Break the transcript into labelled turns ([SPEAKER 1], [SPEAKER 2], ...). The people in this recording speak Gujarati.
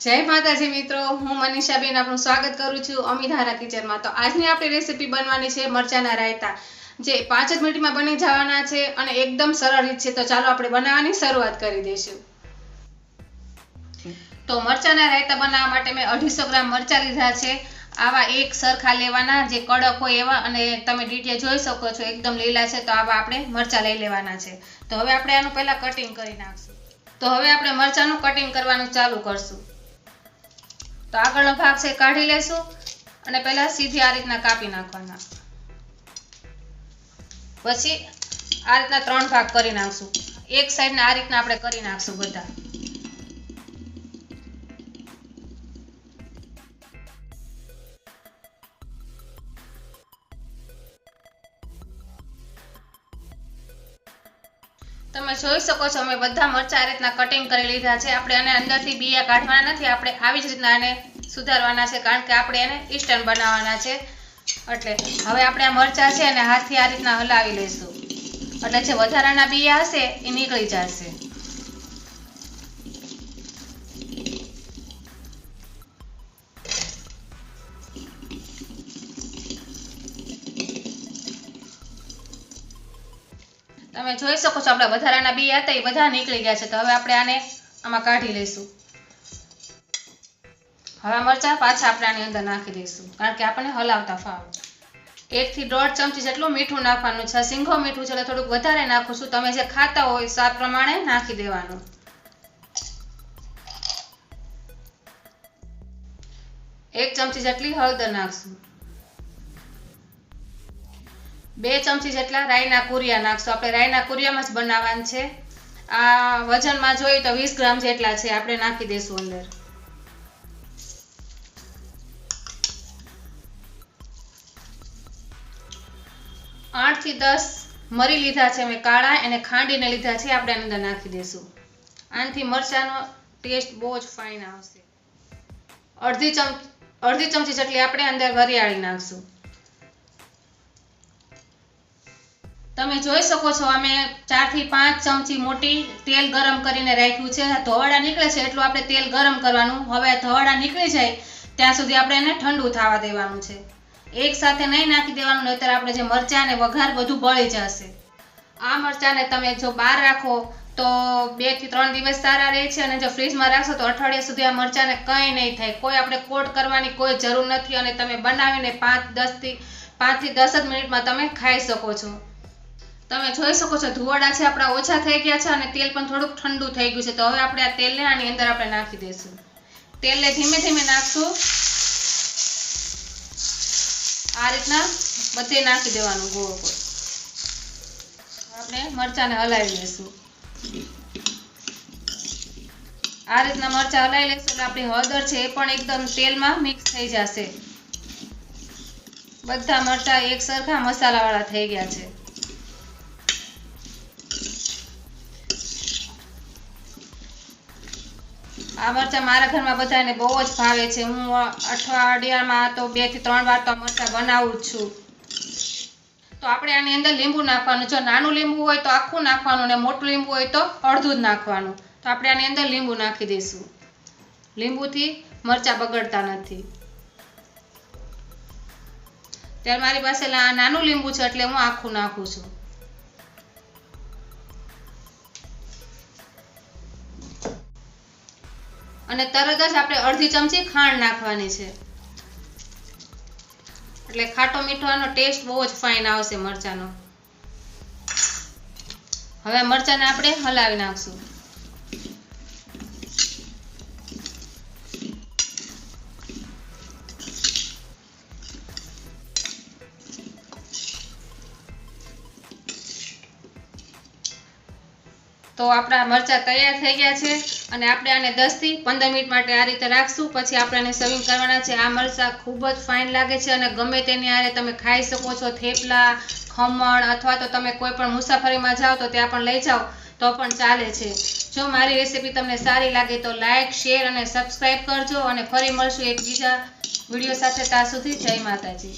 [SPEAKER 1] જય માતાજી મિત્રો, હું મનીષાબેન આપનું સ્વાગત કરું છું અમિધારા કિચનમાં. તો આજની આપણી રેસીપી બનવાની છે મરચાના રાયતા. જે પાંચ જ મિનિટમાં બની જવાના છે અને એકદમ સરળ રીત છે. તો ચાલો આપણે બનાવવાની શરૂઆત કરી દઈશું. તો મરચાના રાયતા બનાવવા માટે મેં અઢીસો ગ્રામ મરચા લીધા છે. આવા એક સરખા લેવાના, જે કડક હોય એવા અને તમે ડીટીએ જોઈ શકો છો, એકદમ લીલા છે. તો આવા આપણે મરચા લઈ લેવાના છે. તો હવે આપણે આનું પહેલા કટિંગ કરી નાખશું. તો હવે આપણે મરચાનું કટિંગ કરવાનું ચાલુ કરશું. તો આગળનો ભાગ છે કાઢી લેશું અને પહેલા સીધી આ રીતના કાપી નાખવાના. પછી આ રીતના ત્રણ ભાગ કરી નાખશું. એક સાઈડને આ રીતના આપણે કરી નાખશું બધા. તમે જોઈ શકો છો, અમે બધા મરચા આ રીતના કટિંગ કરી લીધા છે. આપણે આને અંદરથી બીયા કાઢવાના નથી, આપણે આવી જ રીતના આને સુધારવાના છે, કારણ કે આપણે એને ઈસ્ટર્ન બનાવવાના છે. એટલે હવે આપણે આ મરચા છે અને હાથથી આ રીતના હલાવી લઈશું. એટલે જે વધારાના બિયા હશે, એ નીકળી જશે. તમે જોઈ શકો છો, આપણા વધારાના બી હતા, એ બધા નીકળી ગયા છે. તો હવે આપણે આને આમાં કાઢી લઈશું. હવે મરચા પાછા આપણે આની અંદર નાખી દઈશું. કારણ કે આપણને હલાવતા ફાવે. એકથી દોઢ ચમચી જેટલું મીઠું નાખવાનું છે. સિંગો મીઠું છે એટલે થોડુંક વધારે નાખું છું તમે જે ખાતા હોય સ્વાદ પ્રમાણે નાખી દેવાનું. એક ચમચી જેટલી હળદર નાખશું. બે ચમચી જેટલા રાઈના કુરિયા નાખશું. આપણે રાઈના કુરિયામાં જ બનાવવાનું છે. આ વજનમાં જોઈએ તો વીસ ગ્રામ જેટલા છે. આપણે નાખી દઈશું અંદર. આઠથી દસ મરી લીધા છે. મેં કાળા એને ખાંડીને લીધા છે. આપણે અંદર નાખી દઈશું. આનાથી મરચાનો ટેસ્ટ બહુ જ ફાઇન આવશે. અડધી ચમ, અડધી ચમચી જેટલી આપણે અંદર વરિયાળી નાખશું. તમે જોઈ શકો છો, અમે ચારથી પાંચ ચમચી મોટી તેલ ગરમ કરીને રાખ્યું છે. ધોવાડા નીકળે છે એટલું આપણે તેલ ગરમ કરવાનું. હવે ધોવાડા નીકળી જાય, ત્યાં સુધી આપણે એને ઠંડુ થવા દેવાનું છે. એક સાથે નહીં નાખી દેવાનું, નહીતર આપણે જે મરચાં વઘાર બધું બળી જશે. આ મરચાંને તમે જો બહાર રાખો, તો બેથી ત્રણ દિવસ સારા રહે છે અને જો ફ્રીજમાં રાખશો, તો અઠવાડિયા સુધી આ મરચાંને કંઈ નહીં થાય. કોઈ આપણે કોટ કરવાની કોઈ જરૂર નથી અને તમે બનાવીને પાંચ દસથી પાંચથી દસ જ મિનિટમાં તમે ખાઈ શકો છો. તમે જોઈ શકો છો, ધુવાડા છે, આપણા ઓછા થઈ ગયા છે અને તેલ પણ થોડુંક ઠંડુ થઈ ગયું છે. તો હવે આપણે આ તેલને આની અંદર આપણે નાખી દઈશું. તેલને ધીમે ધીમે નાખશું. આ રીતના બધે નાખી દેવાનું ગોળ ગોળ. આપણે મરચાંને હલાવી લઈશું. આ રીતના મરચાં હલાવી લઈશું એટલે આપણી હળદર છે એ પણ એકદમ તેલમાં મિક્સ થઈ જશે. બધા મરચાં એક સરખા મસાલાવાળા થઈ ગયા છે. આ મરચાં મારા ઘરમાં બધાને બહુ જ ભાવે છે. હું અઠવાડિયામાં તો બેથી ત્રણ વાર તો મરચાં બનાવું જ છું. તો આપણે આની અંદર લીંબુ નાખવાનું. જો નાનું લીંબુ હોય તો આખું નાખવાનું ને મોટું લીંબુ હોય તો અડધું જ નાખવાનું. તો આપણે આની અંદર લીંબુ નાખી દઈશું. લીંબુથી મરચાં બગડતા નથી. ત્યારે મારી પાસે નાનું લીંબુ છે એટલે હું આખું નાખું છું. અને તરત જ આપણે અડધી ચમચી ખાંડ નાખવાની છે. એટલે ખાટો મીઠોનો ટેસ્ટ બહુ જ ફાઇન આવશે મરચાંનો. હવે મરચાંને આપણે હલાવી નાખશું. તો આપણા મરચાં તૈયાર થઈ ગયા છે અને આપણે આને દસથી પંદર મિનિટ માટે આ રીતે રાખશું. પછી આપણે આને સર્વિંગ કરવાના છે. આ મરચાં ખૂબ જ ફાઇન લાગે છે અને ગમે તેની આરે તમે ખાઈ શકો છો. થેપલા, ખમણ અથવા તો તમે કોઈ પણ મુસાફરીમાં જાઓ તો ત્યાં પણ લઈ જાઓ તો પણ ચાલે છે. જો મારી રેસીપી તમને સારી લાગે તો લાઇક શેર અને સબસ્ક્રાઈબ કરજો અને ફરી મળશું એક બીજા વીડિયો સાથે. ત્યાં સુધી જય માતાજી.